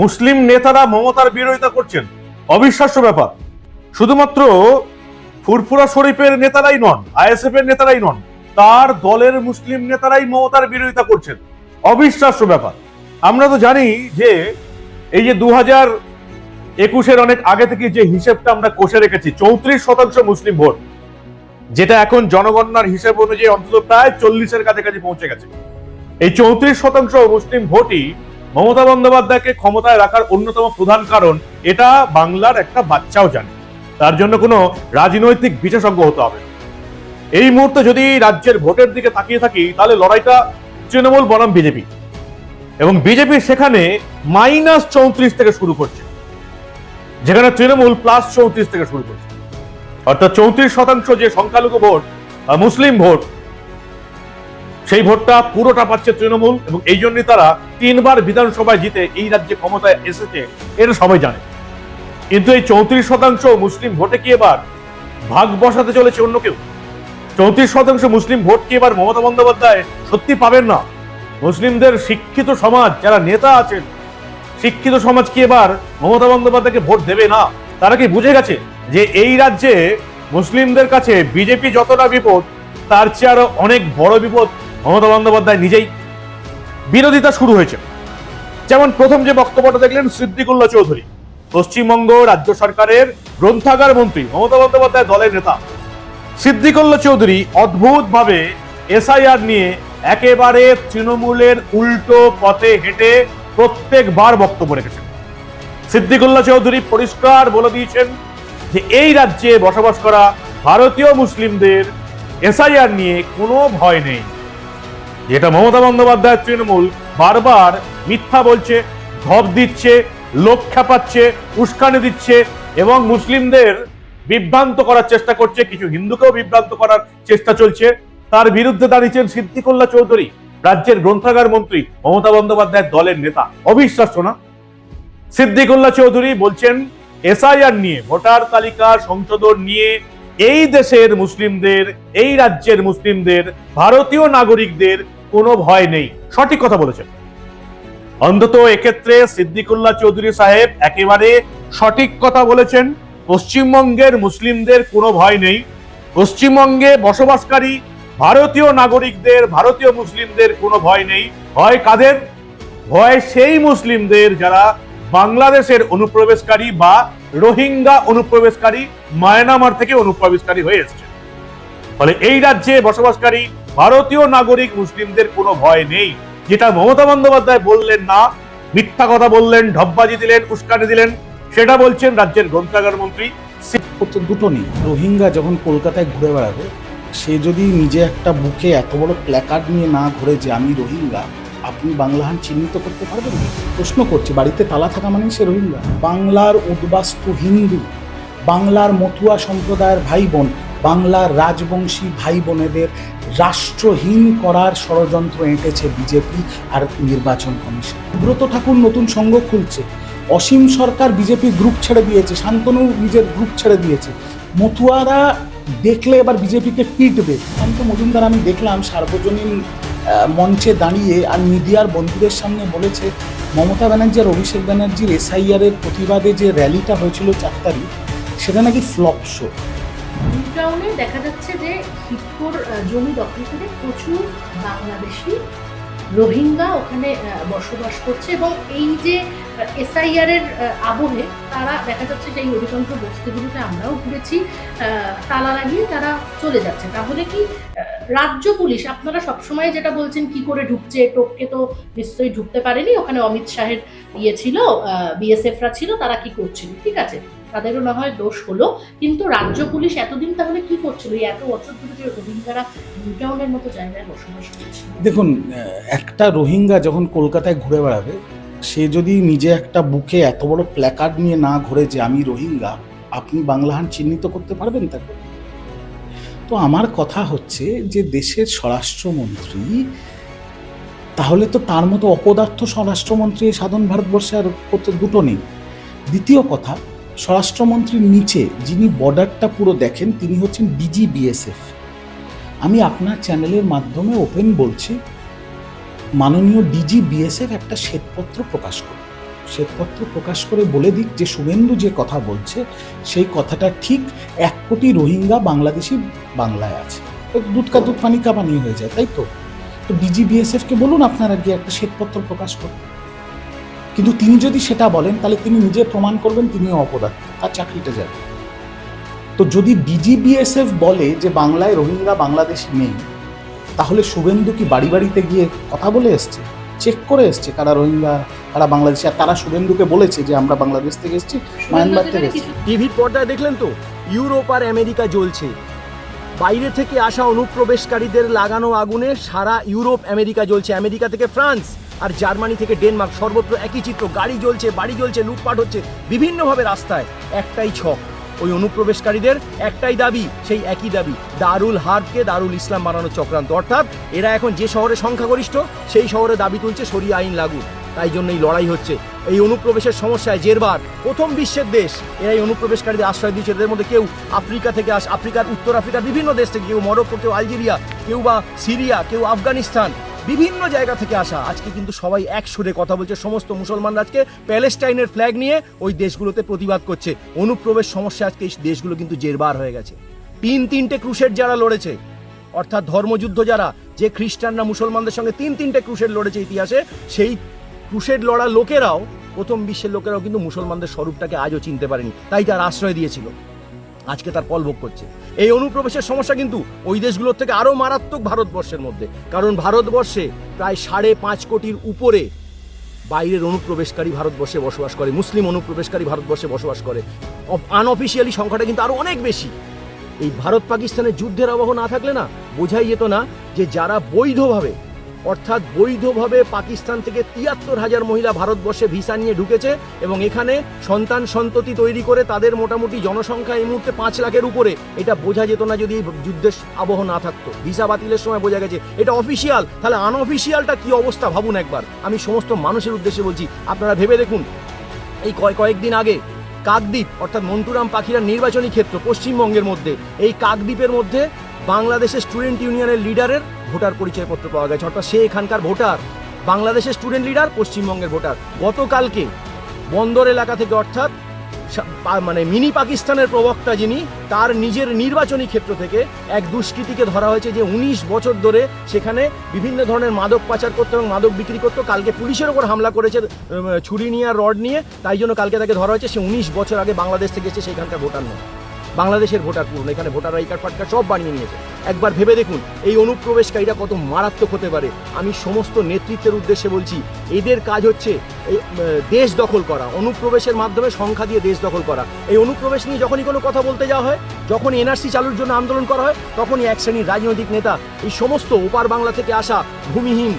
মুসলিম নেতারা মমতার বিরোধিতা করছেন। অবিশ্বাস্য ব্যাপার। শুধুমাত্র ফুরফুরা শরীফের নেতারাই নন আইএসএফ এর নেতারাই নন, তার দলের মুসলিম নেতারাই মমতার বিরোধিতা করছেন। অবিশ্বাস্য ব্যাপার। আমরা তো জানি যে এই যে দু হাজার একুশের অনেক আগে থেকে যে হিসেবটা আমরা কষে রেখেছি, চৌত্রিশ শতাংশ মুসলিম ভোট, যেটা এখন জনগণনার হিসেব অনুযায়ী অন্তত প্রায় চল্লিশের কাছাকাছি পৌঁছে গেছে। এই চৌত্রিশ শতাংশ মুসলিম ভোটই মমতা বন্দ্যোপাধ্যায়কে ক্ষমতায় রাখার অন্যতম প্রধান কারণ, এটা বাংলার একটা বাচ্চাও জানে। তার জন্য কোনো রাজনৈতিক বিশেষজ্ঞ হতে হবে এই মুহূর্তে যদি রাজ্যের ভোটের দিকে তাকিয়ে থাকি, তাহলে লড়াইটা তৃণমূল বনাম বিজেপি। এবং বিজেপি সেখানে মাইনাস চৌত্রিশ থেকে শুরু করছে। যেখানে তৃণমূল প্লাস চৌত্রিশ থেকে শুরু করছে। অর্থাৎ চৌত্রিশ শতাংশ যে সংখ্যালঘু ভোট মুসলিম ভোট সেই ভোটটা পুরোটা পাচ্ছে তৃণমূল এবং এই জন্যই তারা তিনবার বিধানসভায় জিতে এই রাজ্যে ক্ষমতায় এসেছে এটা সবাই জানে। কিন্তু এই চৌত্রিশ শতাংশ মুসলিম ভোটে কি এবার ভাগ বসাতে চলেছে অন্য কেউ? চৌত্রিশ শতাংশ মুসলিম ভোট কি এবার মমতা বন্দ্যোপাধ্যায় সত্যি পাবেন না? মুসলিমদের শিক্ষিত সমাজ, যারা নেতা আছেন, শিক্ষিত সমাজ কি এবার মমতা বন্দ্যোপাধ্যায়কে ভোট দেবে না? তারা কি বুঝে গেছে যে এই রাজ্যে মুসলিমদের কাছে বিজেপি যতটা বিপদ, তার চেয়ে আরও অনেক বড় বিপদ মমতা বন্দ্যোপাধ্যায় নিজেই বিরোধিতা শুরু হয়েছে। যেমন প্রথম যে বক্তব্যটা দেখলেন সিদ্দিকুল্লাহ চৌধুরী, পশ্চিমবঙ্গ রাজ্য সরকারের গ্রন্থাগার মন্ত্রী মমতা বন্দ্যোপাধ্যায় দলের নেতা। সিদ্দিকুল্লাহ চৌধুরী অদ্ভুতভাবে এসআইআর নিয়ে একেবারে তৃণমূলের উল্টো পথে হেঁটে প্রত্যেকবার বক্তব্য রেখেছেন। সিদ্দিকুল্লাহ চৌধুরী পরিষ্কার বলে দিয়েছেন যে এই রাজ্যে বসবাস করা ভারতীয় মুসলিমদের এসআইআর নিয়ে কোনো ভয় নেই। যেটা মমতা বন্দ্যোপাধ্যায়, তৃণমূল বারবার মিথ্যা বলছে, ধপ দিচ্ছে, লোক খেপাচ্ছে, উস্কানি দিচ্ছে এবং মুসলিমদের বিভ্রান্ত করার চেষ্টা করছে, কিছু হিন্দুকেও বিভ্রান্ত করার চেষ্টা চলছে। তার বিরুদ্ধে দাঁড়িয়েছেন সিদ্দিকুল্লাহ চৌধুরী, রাজ্যের গ্রন্থাগার মন্ত্রী, মমতা বন্দ্যোপাধ্যায়ের দলের নেতা। অবিশ্বাস্য না? সিদ্দিকুল্লাহ চৌধুরী বলছেন, এসআইআর নিয়ে, ভোটার তালিকা সংশোধন নিয়ে এই দেশের মুসলিমদের, এই রাজ্যের মুসলিমদের, ভারতীয় নাগরিকদের কোনো ভয় নেই। সঠিক কথা বলেছেন। অন্তত এক্ষেত্রে সিদ্দিকুল্লাহ চৌধুরী সাহেব একেবারে সঠিক কথা বলেছেন। পশ্চিমবঙ্গের মুসলিমদের কোনো ভয় নেই। পশ্চিমবঙ্গে বসবাসকারী ভারতীয় নাগরিকদের, ভারতীয় মুসলিমদের কোনো ভয় নেই। ভয় কাদের? ভয় সেই মুসলিমদের যারা বাংলাদেশের অনুপ্রবেশকারী বা রোহিঙ্গা অনুপ্রবেশকারী মায়ানমার থেকে অনুপ্রবেশকারী হয়ে এসছে। ফলে এই রাজ্যে বসবাসকারী ভারতীয় নাগরিক মুসলিমদের কোনো ভয় নেই। যেটা মমতা বন্দ্যোপাধ্যায় বললেন না, মিথ্যা কথা বললেন, ঢব্বাজি দিলেন, উস্কানি দিলেন, সেটা বলছেন রাজ্যের গ্রন্থাগার মন্ত্রী দুটো নেই। রোহিঙ্গা যখন কলকাতায় ঘুরে বেড়াবে, সে যদি নিজে একটা বুকে এত বড় প্ল্যাকার্ড নিয়ে না ঘুরে যে আমি রোহিঙ্গা আপনি বাংলাহান চিহ্নিত করতে পারবেন? প্রশ্ন করছি, বাড়িতে তালা থাকা মানেই সে রোহিঙ্গা। বাংলার উদ্বাস্তু হিন্দু, বাংলার মতুয়া সম্প্রদায়ের ভাই বোন বাংলার রাজবংশী ভাই বোনেদের রাষ্ট্রহীন করার ষড়যন্ত্র এঁটেছে বিজেপি আর নির্বাচন কমিশন। ব্রত ঠাকুর নতুন সংঘ খুলছে। অসীম সরকার বিজেপি গ্রুপ ছেড়ে দিয়েছে, শান্তনু নিজের গ্রুপ ছেড়ে দিয়েছে। মতুয়ারা দেখলে এবার বিজেপিকে পিটবে। শান্ত মজুমদার, আমি দেখলাম সার্বজনীন মঞ্চে দাঁড়িয়ে আর মিডিয়ার বন্ধুদের সামনে বলেছে, মমতা ব্যানার্জি আর অভিষেক ব্যানার্জির এসআইআরের প্রতিবাদে যে র্যালিটা হয়েছিল চার তারিখ, সেটা নাকি ফ্লপ শো। দেখা যাচ্ছে যে হিটকোর জমি দখল করে প্রচুর বাংলাদেশি রোহিঙ্গা ওখানে বসবাস করছে এবং এই যে এসআইআর এর আবহে তারা দেখা যাচ্ছে এই অধিকাংশ বস্তিগুলোতে আমরাও ঘুরেছি তালা লাগিয়ে তারা চলে যাচ্ছে। তাহলে কি রাজ্য পুলিশ, আপনারা সবসময় যেটা বলছেন, কি করে ঢুকছে, টোপকে তো নিশ্চয়ই ঢুকতে পারেনি, ওখানে অমিত শাহের ইয়ে ছিল বিএসএফরা ছিল, তারা কি করছিল? ঠিক আছে, তাদেরও না হয় দোষ হলো, কিন্তু রাজ্য পুলিশ এতদিন তাহলে কি করছিল? এত বছর ধরে যে রোহিঙ্গারা নিউটাউনের মতো জায়গায় বসবাস করছিল। দেখুন একটা রোহিঙ্গা যখন কলকাতায় ঘুরে বেড়াবে সে যদি নিজে একটা বুকে এত বড় প্ল্যাকার্ড নিয়ে না ঘুরে যে আমি রোহিঙ্গা, আপনি বাংলাহান চিহ্নিত করতে পারবেন তাকে? তো আমার কথা হচ্ছে যে দেশের স্বরাষ্ট্রমন্ত্রী, তাহলে তো তার মতো অপদার্থ স্বরাষ্ট্রমন্ত্রী সাধারণ ভারতবর্ষে আর দুটো নেই। দ্বিতীয় কথা, স্বরাষ্ট্রমন্ত্রীর নিচে যিনি বর্ডারটা পুরো দেখেন, তিনি হচ্ছেন ডিজি বিএসএফ আমি আপনার চ্যানেলের মাধ্যমে ওপেন বলছি মাননীয় ডিজি বিএসএফ একটা শ্বেতপত্র প্রকাশ করুন শ্বেতপত্র প্রকাশ করে বলে দিক যে শুভেন্দু যে কথা বলছে, সেই কথাটা ঠিক এক কোটি রোহিঙ্গা বাংলাদেশি বাংলায় আছে। তো দুধ কা দুধ পানি কা পানি হয়ে যায়, তাই তো? তো ডিজিবিএসএফ কে বলুন আপনারা গিয়ে একটা শ্বেতপত্র প্রকাশ করুন কিন্তু তিনি যদি সেটা বলেন, তাহলে তিনি নিজে প্রমাণ করবেন তিনিও অপরাধ তার চাকরিটা যাবে। তো যদি ডিজিবিএসএফ বলে যে বাংলায় রোহিঙ্গা বাংলাদেশি নেই তাহলে শুভেন্দু কি বাড়ি বাড়িতে গিয়ে কথা বলে এসছে? চেক করে এসছে কারা রোহিঙ্গা কারা বাংলাদেশি আর তারা শুভেন্দুকে বলেছে যে আমরা বাংলাদেশ থেকে এসেছি মায়ানমার থেকে এসেছি। টিভির পর্দায় দেখলেন তো? ইউরোপ আর আমেরিকা জ্বলছে। বাইরে থেকে আসা অনুপ্রবেশকারীদের লাগানো আগুনে সারা ইউরোপ আমেরিকা জ্বলছে। আমেরিকা থেকে ফ্রান্স আর জার্মানি থেকে ডেনমার্ক সর্বত্র একই চিত্র। গাড়ি জ্বলছে বাড়ি জ্বলছে লুটপাট হচ্ছে বিভিন্নভাবে রাস্তায়। একটাই ছক। ওই অনুপ্রবেশকারীদের একটাই দাবি, সেই একই দাবি, দারুল হার্বকে দারুল ইসলাম বানানোর চক্রান্ত। অর্থাৎ এরা এখন যে শহরে সংখ্যাগরিষ্ঠ, সেই শহরে দাবি তুলছে সরিয়ে আইন লাগু। তাই জন্য এই লড়াই হচ্ছে। এই অনুপ্রবেশের সমস্যায় জেরবার প্রথম বিশ্বের দেশ। এরা এই অনুপ্রবেশকারীদের আশ্রয় দিচ্ছে এদের মধ্যে কেউ আফ্রিকা থেকে আস, আফ্রিকার, উত্তর আফ্রিকার বিভিন্ন দেশ থেকে, কেউ মরক্কো, কেউ আলজেরিয়া, কেউ বা সিরিয়া, কেউ আফগানিস্তান। বিভিন্ন জায়গা থেকে আসা। আজকে কিন্তু সবাই এক সুরে কথা বলছে। সমস্ত মুসলমানরা আজকে প্যালেস্টাইনের ফ্ল্যাগ নিয়ে ওই দেশগুলোতে প্রতিবাদ করছে। অনুপ্রবেশ সমস্যা আজকে এই দেশগুলো কিন্তু জেরবার হয়ে গেছে। তিন তিনটে ক্রুশের যারা লড়েছে, অর্থাৎ ধর্মযুদ্ধ যারা, যে খ্রিস্টানরা মুসলমানদের সঙ্গে তিন তিনটে ক্রুশের লড়েছে ইতিহাসে, সেই ক্রুশের লড়া লোকেরাও, প্রথম বিশ্বের লোকেরাও কিন্তু মুসলমানদের স্বরূপটাকে আজও চিনতে পারেনি। তাই তার আশ্রয় দিয়েছিল। আজকে তার ফল ভোগ করছে। এই অনুপ্রবেশের সমস্যা কিন্তু ওই দেশগুলোর থেকে আরও মারাত্মক ভারতবর্ষের মধ্যে। কারণ ভারতবর্ষে প্রায় সাড়ে পাঁচ কোটির উপরে বাইরের অনুপ্রবেশকারী ভারতবর্ষে বসবাস করে, মুসলিম অনুপ্রবেশকারী ভারতবর্ষে বসবাস করে। আনঅফিসিয়ালি সংখ্যাটা কিন্তু আরও অনেক বেশি। এই ভারত পাকিস্তানের যুদ্ধের আবহ না থাকলে না, বোঝাই যেত না যে যারা বৈধভাবে অর্থাৎ বৈধভাবে পাকিস্তান থেকে তিয়াত্তর হাজার মহিলা ভারতবর্ষে ভিসা নিয়ে ঢুকেছে এবং এখানে সন্তান সন্ততি তৈরি করে তাদের মোটামুটি জনসংখ্যা এই মুহূর্তে পাঁচ লাখের উপরে। এটা বোঝা যেত না যদি যুদ্ধের আবহ না থাকতো। ভিসা বাতিলের সময় বোঝা গেছে। এটা অফিসিয়াল। তাহলে আনঅফিসিয়ালটা কি অবস্থা ভাবুন একবার। আমি সমস্ত মানুষের উদ্দেশ্যে বলছি, আপনারা ভেবে দেখুন। এই কয় কয়েকদিন আগে কাকদ্বীপ, অর্থাৎ মন্টুরাম পাখিরা নির্বাচনী ক্ষেত্র পশ্চিমবঙ্গের মধ্যে, এই কাকদ্বীপের মধ্যে বাংলাদেশের স্টুডেন্ট ইউনিয়নের লিডারের ভোটার পরিচয়পত্র পাওয়া গেছে। অর্থাৎ সে এখানকার ভোটার, বাংলাদেশের স্টুডেন্ট লিডার পশ্চিমবঙ্গের ভোটার। গতকালকে বন্দর এলাকা থেকে অর্থাৎ মানে মিনি পাকিস্তানের প্রবক্তা যিনি, তার নিজের নির্বাচনী ক্ষেত্র থেকে এক দুষ্কৃতীকে ধরা হয়েছে যে উনিশ বছর ধরে সেখানে বিভিন্ন ধরনের মাদক পাচার করতো এবং মাদক বিক্রি করতো। কালকে পুলিশের ওপর হামলা করেছে ছুরি নিয়ে রড নিয়ে, তাই জন্য কালকে তাকে ধরা হয়েছে। সে উনিশ বছর আগে বাংলাদেশ থেকে এসে সেখানকার ভোটার নয়। বাংলাদেশের ভোটার পূর্ণ। এখানে ভোটার আই কার্ড ফাটকার সব বানিয়ে নিয়েছে। একবার ভেবে দেখুন, এই অনুপ্রবেশকারীরা কত মারাত্মক হতে পারে। আমি সমস্ত নেতৃত্বের উদ্দেশ্যে বলছি, এদের কাজ হচ্ছে এই দেশ দখল করা, অনুপ্রবেশের মাধ্যমে সংখ্যা দিয়ে দেশ দখল করা। এই অনুপ্রবেশ নিয়ে যখনই কোনো কথা বলতে যাওয়া হয় যখন এনআরসি চালুর জন্য আন্দোলন করা হয়, তখনই এক শ্রেণির রাজনৈতিক নেতা এই সমস্ত ওপার বাংলা থেকে আসা ভূমিহীন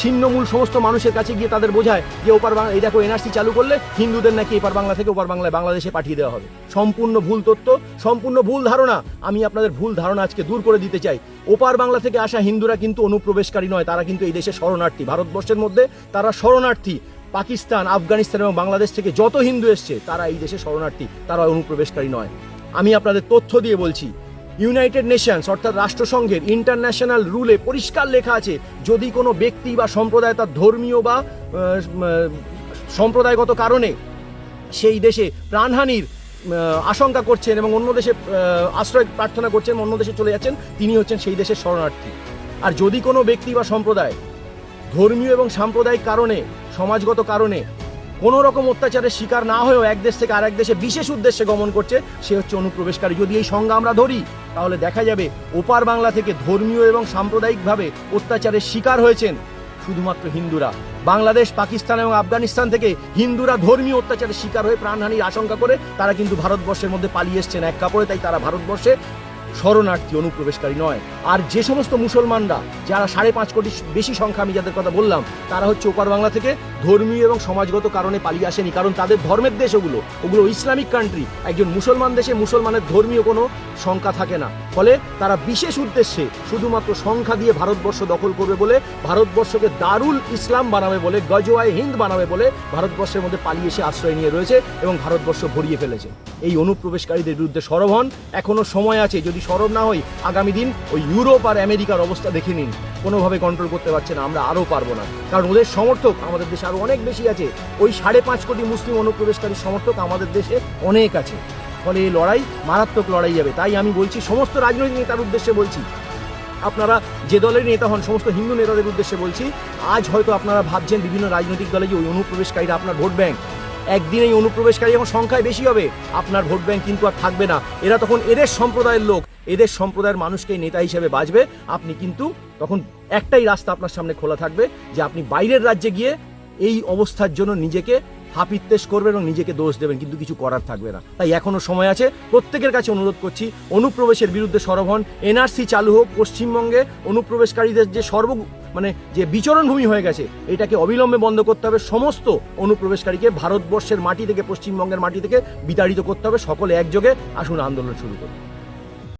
ছিন্নমূল সমস্ত মানুষের কাছে গিয়ে তাদের বোঝায় যে ওপার বাংলা এই দেখো এনআরসি চালু করলে হিন্দুদের নাকি এপার বাংলা থেকে ওপার বাংলায় বাংলাদেশে পাঠিয়ে দেওয়া হবে। সম্পূর্ণ ভুল তথ্য, সম্পূর্ণ ভুল ধারণা আমি আপনাদের ভুল ধারণা আজকে দূর করে দিতে চাই। ওপার বাংলা থেকে আসা হিন্দুরা কিন্তু অনুপ্রবেশকারী নয়, তারা কিন্তু এই দেশে শরণার্থী। ভারতবর্ষের মধ্যে তারা শরণার্থী। পাকিস্তান, আফগানিস্তান এবং বাংলাদেশ থেকে যত হিন্দু এসছে, তারা এই দেশে শরণার্থী, তারা অনুপ্রবেশকারী নয়। আমি আপনাদের তথ্য দিয়ে বলছি ইউনাইটেড নেশনস অর্থাৎ রাষ্ট্রসংঘের ইন্টারন্যাশনাল রুলে পরিষ্কার লেখা আছে, যদি কোনো ব্যক্তি বা সম্প্রদায় তার ধর্মীয় বা সম্প্রদায়গত কারণে সেই দেশে প্রাণহানির আশঙ্কা করছেন এবং অন্য দেশে আশ্রয় প্রার্থনা করছেন অন্য দেশে চলে যাচ্ছেন, তিনি হচ্ছেন সেই দেশের শরণার্থী। আর যদি কোনো ব্যক্তি বা সম্প্রদায় ধর্মীয় এবং সাম্প্রদায়িক কারণে, সমাজগত কারণে কোনো রকম অত্যাচারের শিকার না হয়েও এক দেশ থেকে আরেক দেশে বিশেষ উদ্দেশ্যে গমন করছে, সে হচ্ছে অনুপ্রবেশকারী। যদি এই সংজ্ঞা আমরা ধরি তাহলে দেখা যাবে ওপার বাংলা থেকে ধর্মীয় এবং সাম্প্রদায়িকভাবে অত্যাচারের শিকার হয়েছেন শুধুমাত্র হিন্দুরা। বাংলাদেশ, পাকিস্তান এবং আফগানিস্তান থেকে হিন্দুরা ধর্মীয় অত্যাচারের শিকার হয়ে প্রাণহানির আশঙ্কা করে তারা কিন্তু ভারতবর্ষের মধ্যে পালিয়ে এসছেন এক কাপড়ে, তাই তারা ভারতবর্ষে শরণার্থী, অনুপ্রবেশকারী নয়। আর যে সমস্ত মুসলমানরা, যারা সাড়ে পাঁচ কোটি বেশি সংখ্যা আমি যাদের কথা বললাম, তারা হচ্ছে ওপার বাংলা থেকে ধর্মীয় এবং সমাজগত কারণে পালিয়ে আসেনি। কারণ তাদের ধর্মের দেশ ওগুলো ওগুলো ইসলামিক কান্ট্রি একজন মুসলমান দেশে মুসলমানের ধর্মীয় কোনো সংখ্যা থাকে না। ফলে তারা বিশেষ উদ্দেশ্যে শুধুমাত্র সংখ্যা দিয়ে ভারতবর্ষ দখল করবে বলে, ভারতবর্ষকে দারুল ইসলাম বানাবে বলে গজওয়াই হিন্দ বানাবে বলে ভারতবর্ষের মধ্যে পালিয়ে এসে আশ্রয় নিয়ে রয়েছে এবং ভারতবর্ষ ভরিয়ে ফেলেছে। এই অনুপ্রবেশকারীদের বিরুদ্ধে সরব হন। এখনও সময় আছে। যদি সরব না হয় আগামী দিন ওই ইউরোপ আর আমেরিকার অবস্থা দেখে নিন। কোনোভাবে কন্ট্রোল করতে পারছে না, আমরা আরও পারব না। কারণ ওদের সমর্থক আমাদের দেশে আরও অনেক বেশি আছে। ওই সাড়ে পাঁচ কোটি মুসলিম অনুপ্রবেশকারী সমর্থক আমাদের দেশে অনেক আছে। ফলে এই লড়াই মারাত্মক লড়াই যাবে। তাই আমি বলছি, সমস্ত রাজনৈতিক নেতার উদ্দেশ্যে বলছি। আপনারা যে দলের নেতা হন, সমস্ত হিন্দু নেতাদের উদ্দেশ্যে বলছি, আজ হয়তো আপনারা ভাবছেন বিভিন্ন রাজনৈতিক দলে যে ওই অনুপ্রবেশকারীরা আপনার ভোট ব্যাংক। একদিন এই অনুপ্রবেশকারী যখন সংখ্যায় বেশি হবে। আপনার ভোট ব্যাংক কিন্তু আর থাকবে না। এরা তখন এদের সম্প্রদায়ের লোক। এদের সম্প্রদায়ের মানুষকে নেতা হিসেবে বাঁচবে। আপনি কিন্তু তখন একটাই রাস্তা আপনার সামনে খোলা থাকবে যে আপনি বাইরের রাজ্যে গিয়ে এই অবস্থার জন্য নিজেকে হাপিত্তেশ করবেন এবং নিজেকে দোষ দেবেন। কিন্তু কিছু করার থাকবে না। তাই এখনও সময় আছে। প্রত্যেকের কাছে অনুরোধ করছি, অনুপ্রবেশের বিরুদ্ধে সরব হন। এনআরসি চালু হোক, পশ্চিমবঙ্গে অনুপ্রবেশকারীদের যে সর্ব মানে যে বিচরণ ভূমি হয়ে গেছে, এটাকে অবিলম্বে বন্ধ করতে হবে। সমস্ত অনুপ্রবেশকারীকে ভারতবর্ষের মাটি থেকে, পশ্চিমবঙ্গের মাটি থেকে বিতাড়িত করতে হবে। সকলে একযোগে আসুন আন্দোলন শুরু করুন।